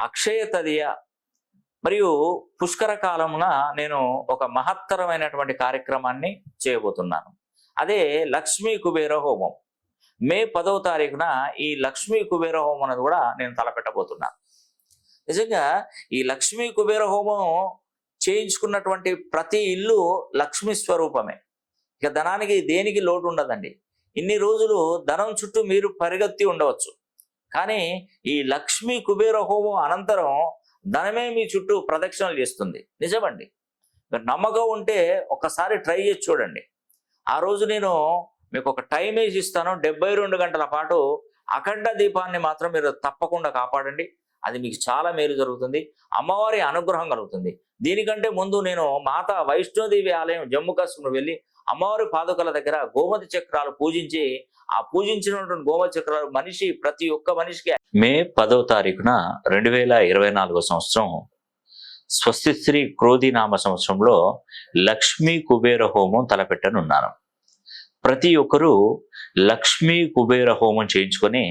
అక్షయ తదియ మరియు పుష్కర కాలమున నేను ఒక మహత్తరమైనటువంటి కార్యక్రమాన్ని చేయబోతున్నాను. అదే లక్ష్మీ కుబేర హోమం. మే పదవ తారీఖున ఈ లక్ష్మీ కుబేర హోమం అనేది కూడా నేను తలపెట్టబోతున్నాను నిజంగా ఈ లక్ష్మీ కుబేర హోమం చేయించుకున్నటువంటి ప్రతి ఇల్లు లక్ష్మీ స్వరూపమే. ఇక ధనానికి దేనికి లోటు ఉండదండి. ఇన్ని రోజులు ధనం చుట్టూ మీరు పరిగెత్తి ఉండవచ్చు. కానీ ఈ లక్ష్మీ కుబేర హోమం అనంతరం ధనమే మీ చుట్టూ ప్రదక్షిణలు చేస్తుంది. నిజమండి. మీరు నమ్మకం ఉంటే ఒకసారి ట్రై చేసి చూడండి. ఆ రోజు నేను మీకు ఒక టైం వేసి ఇస్తాను. డెబ్బై రెండు గంటల పాటు అఖండ దీపాన్ని మాత్రం మీరు తప్పకుండా కాపాడండి. అది మీకు చాలా మేలు జరుగుతుంది. అమ్మవారి అనుగ్రహం కలుగుతుంది. దీనికంటే ముందు నేను మాత వైష్ణోదేవి ఆలయం జమ్మూ కాశ్మీర్ వెళ్ళి అమ్మవారి పాదుకల దగ్గర గోమతి చక్రాలు పూజించి ఆ పూజించినటువంటి గోమతి చక్రాలు మనిషి ప్రతి ఒక్క మనిషికి. మే పదో తారీఖున రెండు వేల ఇరవై నాలుగో సంవత్సరం స్వస్తి శ్రీ క్రోధి నామ సంవత్సరంలో లక్ష్మీ కుబేర హోమం తలపెట్టనున్నాను ప్రతి ఒక్కరూ లక్ష్మీ కుబేర హోమం చేయించుకొని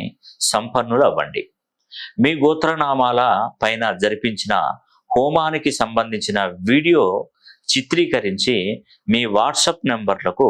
సంపన్నులు అవ్వండి. మీ గోత్రనామాల పైన జరిపించిన హోమానికి సంబంధించిన వీడియో చిత్రీకరించి మీ వాట్సాప్ నెంబర్లకు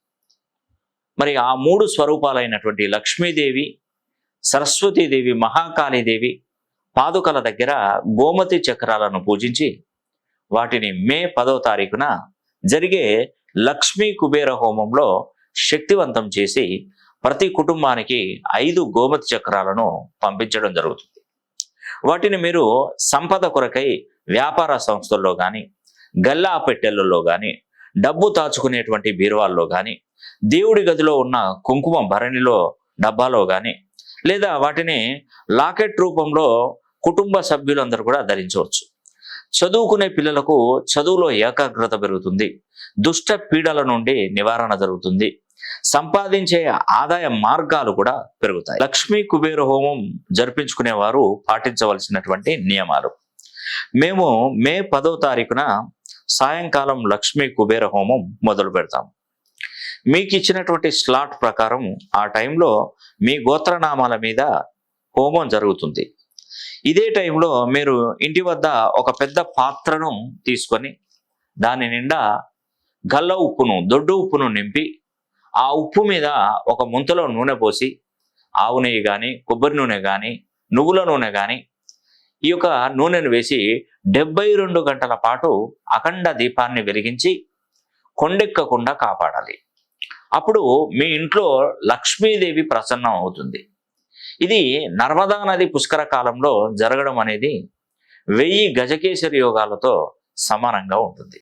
మరి ఆ మూడు స్వరూపాలైనటువంటి లక్ష్మీదేవి సరస్వతీదేవి మహాకాళీదేవి పాదుకల దగ్గర గోమతి చక్రాలను పూజించి వాటిని మే పదో తారీఖున జరిగే లక్ష్మీ కుబేర హోమంలో శక్తివంతం చేసి ప్రతి కుటుంబానికి ఐదు గోమతి చక్రాలను పంపించడం జరుగుతుంది. వాటిని మీరు సంపద కొరకై వ్యాపార సంస్థల్లో కానీ గల్లా పెట్టెలలో కానీ డబ్బు దాచుకునేటువంటి బీరువాల్లో కానీ దేవుడి గదిలో ఉన్న కుంకుమ భరణిలో డబ్బాలో కానీ లేదా వాటిని లాకెట్ రూపంలో కుటుంబ సభ్యులందరూ కూడా ధరించవచ్చు. చదువుకునే పిల్లలకు చదువులో ఏకాగ్రత పెరుగుతుంది. దుష్ట పీడల నుండి నివారణ జరుగుతుంది. సంపాదించే ఆదాయ మార్గాలు కూడా పెరుగుతాయి. లక్ష్మీ కుబేర హోమం జరిపించుకునే వారు పాటించవలసినటువంటి నియమాలు. మేము మే పదో తారీఖున సాయంకాలం లక్ష్మీ కుబేర హోమం మొదలు పెడతాం. మీకు ఇచ్చినటువంటి స్లాట్ ప్రకారం ఆ టైంలో మీ గోత్రనామాల మీద హోమం జరుగుతుంది. ఇదే టైంలో మీరు ఇంటి వద్ద ఒక పెద్ద పాత్రను తీసుకొని దాని నిండా గల్ల ఉప్పును దొడ్డు ఉప్పును నింపి ఆ ఉప్పు మీద ఒక ముంతలో నూనె పోసి ఆవు నెయ్యి కానీ కొబ్బరి నూనె కానీ నువ్వుల నూనె కానీ ఈ యొక్క నూనెను వేసి డెబ్బై రెండు గంటల పాటు అఖండ దీపాన్ని వెలిగించి కొండెక్కకుండా కాపాడాలి. అప్పుడు మీ ఇంట్లో లక్ష్మీదేవి ప్రసన్నం అవుతుంది. ఇది నర్మదా నది పుష్కర కాలంలో జరగడం అనేది వెయ్యి గజకేశ్వరి యోగాలతో సమానంగా ఉంటుంది.